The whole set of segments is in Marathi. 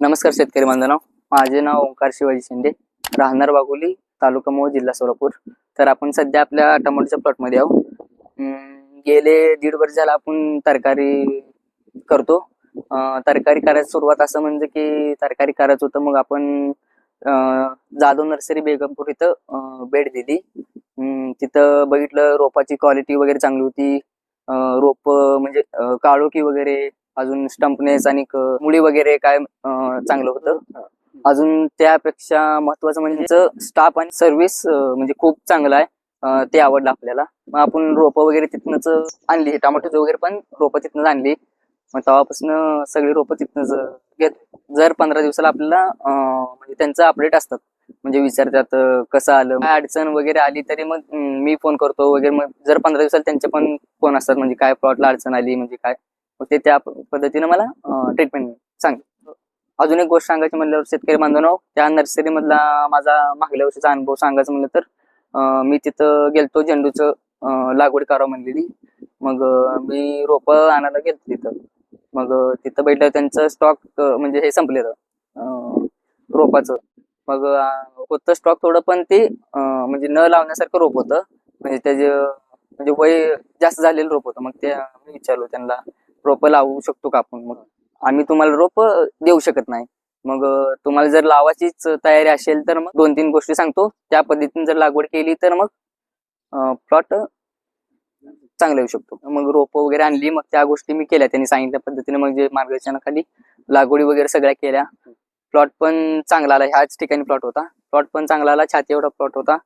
नमस्कार शेतकरी बांधवांनो माझे नाव ओंकार शिवाजी शिंदे राहणार वाघोली तालुका मोह जिल्हा सोलापूर. तर आपण सध्या आपल्या टमाटोच्या प्लॉटमध्ये आहोत. गेले दीड वर्ष झाला आपण तरकारी करतो. तरकारी करायची सुरुवात असं म्हणजे की तरकारी करायचं होतं मग आपण जाधव नर्सरी बेगमपूर इथं बेड भेट दिली. तिथं बघितलं रोपाची क्वालिटी वगैरे चांगली होती. रोप म्हणजे काळोखी वगैरे अजून स्टंपनेस आणि मुळी वगैरे काय चांगलं होतं. अजून त्यापेक्षा महत्वाचं म्हणजे स्टाफ आणि सर्व्हिस म्हणजे खूप चांगलं आहे. ते आवडलं आपल्याला. मग आपण रोपं वगैरे तिथनंच आणली. टमाटोचं वगैरे पण रोपं तिथनंच आणली. मग तेव्हापासून सगळी रोपं तिथनंच घेत जर पंधरा दिवसाला आपल्याला म्हणजे त्यांचं अपडेट असतात म्हणजे विचारतात कसं आलं? काय अडचण वगैरे आली तरी मग मी फोन करतो वगैरे. मग जर पंधरा दिवसाला त्यांचे पण फोन असतात. म्हणजे काय प्लॉटला अडचण आली? म्हणजे काय? मग ते त्या पद्धतीनं मला ट्रीटमेंट सांग. अजून एक गोष्ट सांगायची म्हणल्यावर शेतकरी बांधवांनो त्या नर्सरी मधला माझा मागल्या वर्षीचा अनुभव सांगायचं म्हणलं तर मी तिथं गेलतो झेंडूचं लागवड करावं म्हणलेली. मग मी रोपं आणायला गेलतो तिथं. मग तिथं बैठलं त्यांचं स्टॉक म्हणजे हे संपलेलं रोपाचं. मग होतं स्टॉक थोडं पण ते म्हणजे न लावण्यासारखं रोप होतं. म्हणजे त्याचे म्हणजे वय जास्त झालेलं रोप होतं. मग ते मी विचारलो त्यांना रोपं लावू शकतो का आपण? मग आम्ही तुम्हाला रोप देऊ शकत नाही. मग तुम्हाला जर लावायचीच तयारी असेल तर मग दोन तीन गोष्टी सांगतो. त्या पद्धतीने जर लागवड केली तर मग प्लॉट चांगला येऊ शकतो. मग रोपं वगैरे आणली मग त्या गोष्टी मी केल्या. त्यांनी सांगितल्या पद्धतीने मग जे मार्गदर्शनाखाली लागवडी वगैरे सगळ्या केल्या. प्लॉट पण चांगला आला. ह्याच ठिकाणी प्लॉट होता. प्लॉट पण चांगला आला. छाती एवढा प्लॉट होता.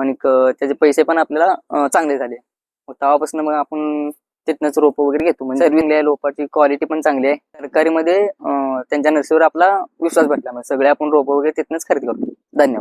आणि त्याचे पैसे पण आपल्याला चांगले झाले. मग तेव्हापासून मग आपण तिथनंच रोपं वगैरे घेतो. म्हणजे सर्विंग आहे रोपाची क्वालिटी पण चांगली आहे. सरकारीमध्ये त्यांच्या नर्सरीवर आपला विश्वास भेटला. म्हणजे सगळे आपण रोपं वगैरे तिथनंच खरेदी करतो. धन्यवाद.